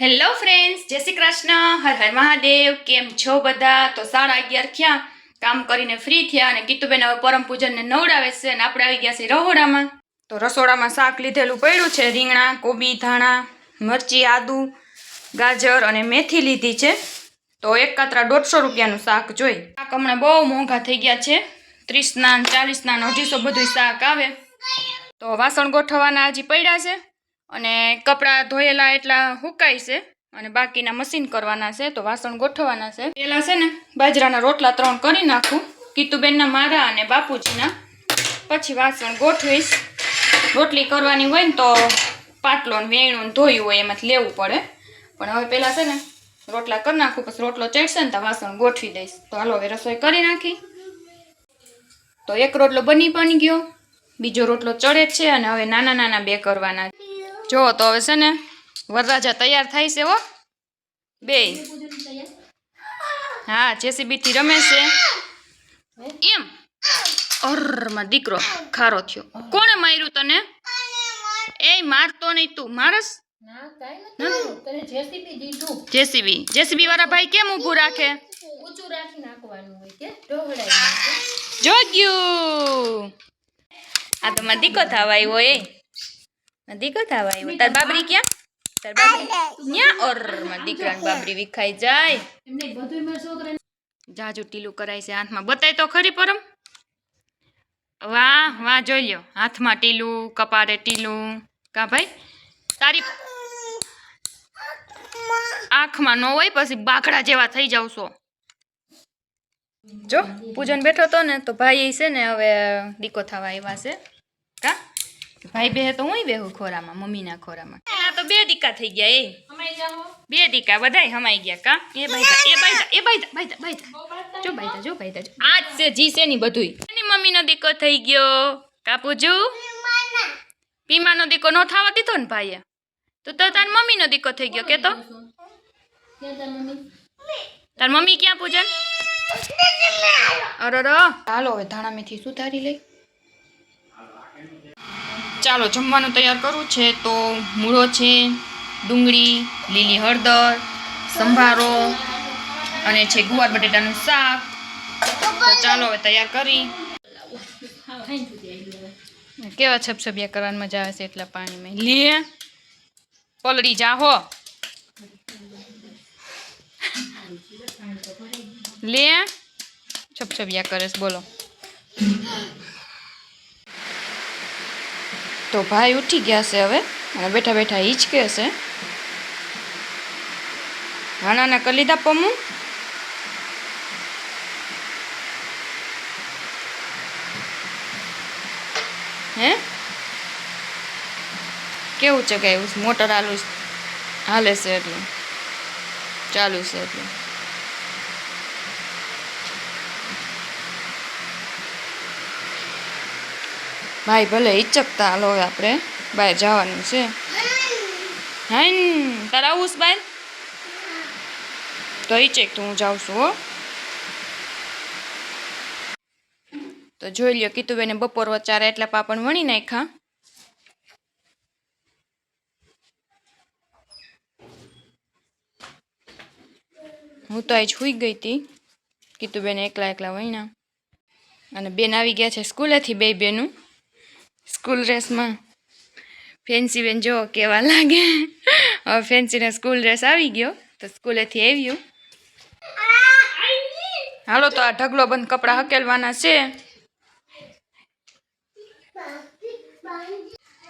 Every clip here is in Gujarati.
હેલો ફ્રેન્ડ્સ જય શ્રી કૃષ્ણ. હર હર મહાદેવ. કેમ છો બધા? તો સાડા અગિયાર થયા. કામ કરીને ફ્રી થયા અને કીતુબેન હવે પરમ પૂજનને નવડાવે છે અને આપણે આવી ગયા છીએ રહોડામાં. તો રસોડામાં શાક લીધેલું પડ્યું છે. રીંગણા, કોબી, ધાણા, મરચી, આદુ, ગાજર અને મેથી લીધી છે. તો એક કાતરા દોઢસો રૂપિયાનું શાક જોઈ. શાક હમણાં બહુ મોંઘા થઈ ગયા છે. ત્રીસના ને ચાલીસના ને અઢીસો બધું શાક આવે. તો વાસણ ગોઠવવાના હજી પડ્યા છે. અને કપડાં ધોયેલા એટલા હુકાય છે અને બાકીના મશીન કરવાના છે, તો વાસણ ગોઠવવાના છે. પહેલાં છે ને, બાજરાના રોટલા ત્રણ કરી નાખું. કીતુબેનના મારા અને બાપુજીના. પછી વાસણ ગોઠવીશ. રોટલી કરવાની હોય ને તો પાટલો ને વેણું ધોયું હોય એમાંથી લેવું પડે. પણ હવે પહેલાં છે ને, રોટલા કરી નાખું, પછી રોટલો ચડશે ને તો વાસણ ગોઠવી દઈશ. તો હાલો હવે રસોઈ કરી નાખી. તો એક રોટલો બની પણ ગયો, બીજો રોટલો ચડે છે અને હવે નાના નાના બે કરવાના જો તો હવે છે ને વરરાજા તૈયાર થાય છે હો. બે. હા જેસીબીથી રમે છે. એમ. અરમાં દીકરો ખારો થયો. કોણે માર્યું તને? એ મારતો નહીં તું. મારસ? JCB JCB. વાળા ભાઈ કેમ ઊભું રાખે? જોગ્યું. આ તો મારા દીકો થવા આવ્યો એ. મારા થવા આવ્યો. તાર બાબરી ક્યાં? તાર બાબરી ન્યા ઓર દીકરાની બાબરી વિખાઈ જાય. એમને બધું મારા છોકરા જાજુ ટીલું કરાય છે હાથમાં. બતાય તો ખરી પરમ. વાહ વાહ જોઈ લ્યો. હાથમાં ટીલું કપારે ટીલું. કા ભાઈ? તારી આંખમાં ન હોય પછી બાકડા જેવા થઈ જાવ છો. જો પૂજન બેઠો તો ને તો ભાઈ છે ને હવે દીકો થવા આવ્યા છે. કા? ભાઈ બે તો હું બેહું ખોરામાં મમ્મીના ખોરામાં. એના તો બે દીકા થઈ ગયા એ. બે દીકા બધાય હમાઈ ગયા કા? એ ભાઈ એ ભાઈ એ ભાઈ ભાઈ જો ભાઈ જો. બાઈતા જો આ છે જી છે ની બધુંય. એની મમ્મીનો દીકો થઈ ગયો. કાપુજુ પીમાનો દીકો નો થવા દીધો ને ભાઈએ? તો તો તાર મમ્મીનો દીકો થઈ ગયો કે તો તાર મમ્મી તાર મમ્મી ક્યાં પૂજન અરે હાલો હવે ધાણા મેથી સુધારી લઈ. ચાલો, જમવાનું તૈયાર કરવું છે તો મૂળો છે, ડુંગળી, લીલી હળદર, સંભારો અને છે ગુવાર બટેટાનું શાક. તો ચાલો હવે તૈયાર કરી. કેવા છપછપિયા કરવાની મજા આવે છે એટલા પાણીમાં. લે, પલળી જા હો. લે છપછપિયા કરે બોલો. તો ભાઈ ઉઠી ગયા છે હવે. અને બેઠા બેઠા હિચકે છે. નાના કરી લીધા પમ્મુ હે? કેવું છે કે મોટર આલુ હાલે છે એટલું? ચાલુ છે એટલું. ભાઈ ભલે ઈચકતા હાલો હવે આપણે બહાર જવાનું છે. હા તારે આવું છે બહાર તો ઈચેક તો હું જાઉં છું હો. તો જોઈ લ્યો, કીતુબેને બપોર વચારે એટલા પાપડ વણી નાખ્યા. હું તો આજ સુઈ ગઈ હતી કીતુબેન એકલા એકલા વણ્યા. અને બેન આવી ગયા છે સ્કૂલેથી, બે બેનું. સ્કૂલ ડ્રેસમાં. ફેન્સી બેન જો કેવા લાગે. હવે ફેન્સીને સ્કૂલ ડ્રેસ આવી ગયો, તો સ્કૂલેથી આવ્યું. હાલો, તો આ ઢગલો બંધ કપડાં હકેલવાના છે.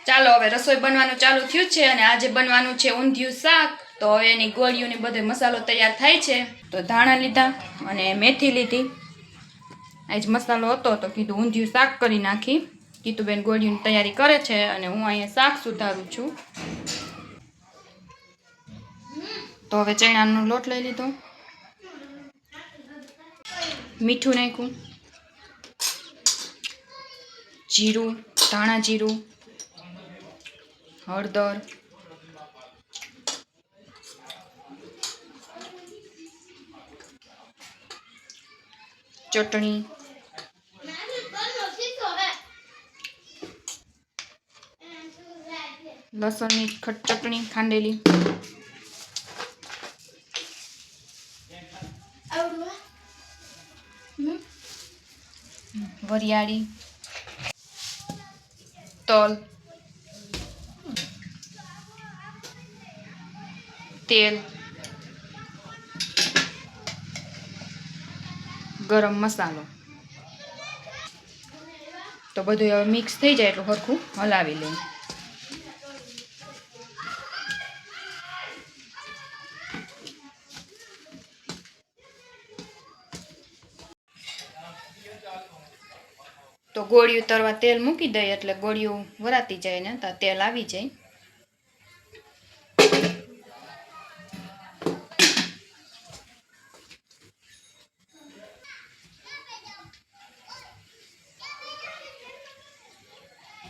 ચાલો, હવે રસોઈ બનવાનું ચાલુ થયું છે અને આજે બનવાનું છે ઊંધિયું શાક. તો હવે એની ગોળીઓની બધો મસાલો તૈયાર થાય છે. તો ધાણા લીધા અને મેથી લીધી. આજ મસાલો હતો, તો કીધું ઊંધિયું શાક કરી નાખી. કીધું ગોળીઓની તૈયારી કરે છે અને હું અહીંયા શાક સુધારું છું. તો હવે ચણાનો લોટ લઈ લીધો. મીઠું નાખ્યું. જીરું, ધાણા જીરું, હળદર. ચટણી. લસણની ખટચટણી ખાંડેલી. વરિયાળી. તલ. તેલ. ગરમ મસાલો. તો બધું હવે મિક્સ થઈ જાય એટલું સરખું હલાવી લઈએ. તો ગોળીયું તરવા તેલ મૂકી દઈએ એટલે ગોળિયું વરાતી જાય ને તો તેલ આવી જાય.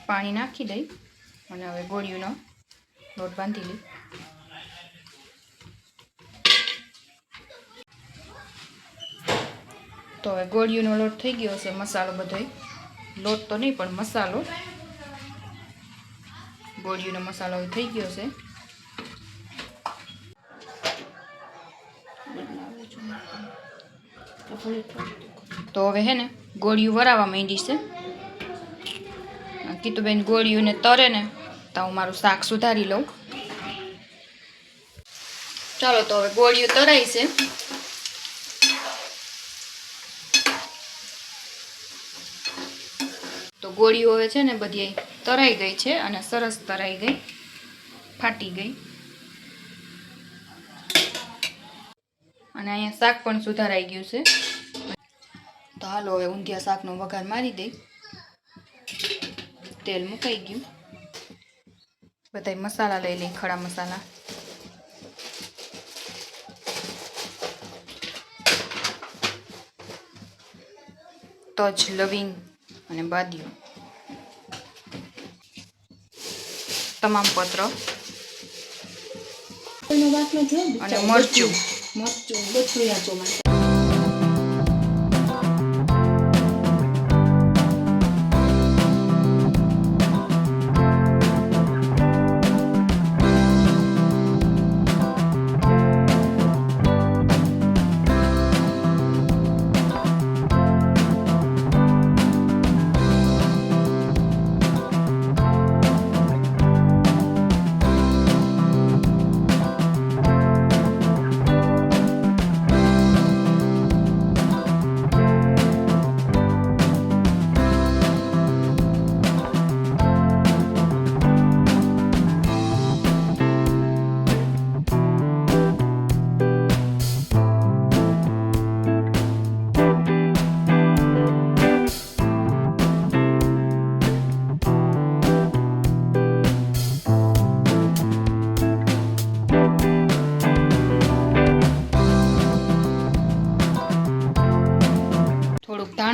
પાણી નાખી દઈ અને હવે ગોળિયુંનો લોટ બાંધી લઈ. તો હવે ગોળિયુંનો લોટ થઈ ગયો છે મસાલો બધોય. લોટ તો નહીં, પણ મસાલો. ગોળીઓનો મસાલો થઈ ગયો છે. તો હવે હે ને, ગોળીઓ વરાવા માંડી છે. કીતુબેન ગોળીઓને તરે ને, તો હું મારું શાક સુધારી લઉં. ચાલો તો હવે ગોળીઓ તરાઈ છે. તો ગોળીઓ છે ને બધી તરાઈ ગઈ છે અને સરસ તરાઈ ગઈ, ફાટી ગઈ. અને અહીંયા શાક પણ સુધારાઈ ગયું છે. તો હાલો હવે ઊંધિયા શાકનો વઘાર મારી દઈ. તેલ મુકાઈ ગયું. બધા મસાલા લઈ લઈ, ખડા મસાલા. તજ લવિંગ. અને બાદિયું. તમામ પત્ર. અને મરચું. મરચું આ ચોમાસું.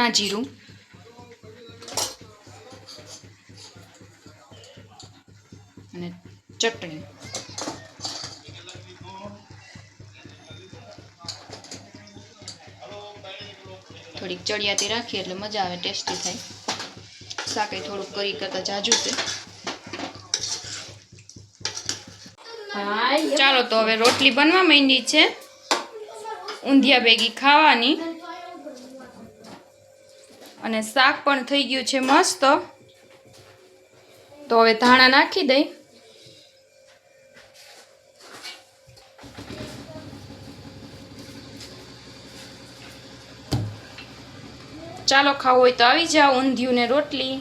થોડુંક ધાણા જીરું. અને ચટણી. થોડીક ચડિયાતી રાખીએ એટલે મજા આવે ટેસ્ટી થાય. શાકે થોડુંક કરી કરતા જાજુ છે. ચાલો તો હવે રોટલી બનવા માંડી છે. ઊંધિયા ભેગી ખાવાની. અને શાક પણ થઈ ગયું છે મસ્ત. તો હવે ધાણા નાખી દઈ. ચાલો ખાવું હોય તો આવી જાઓ ઊંધિયું ને રોટલી.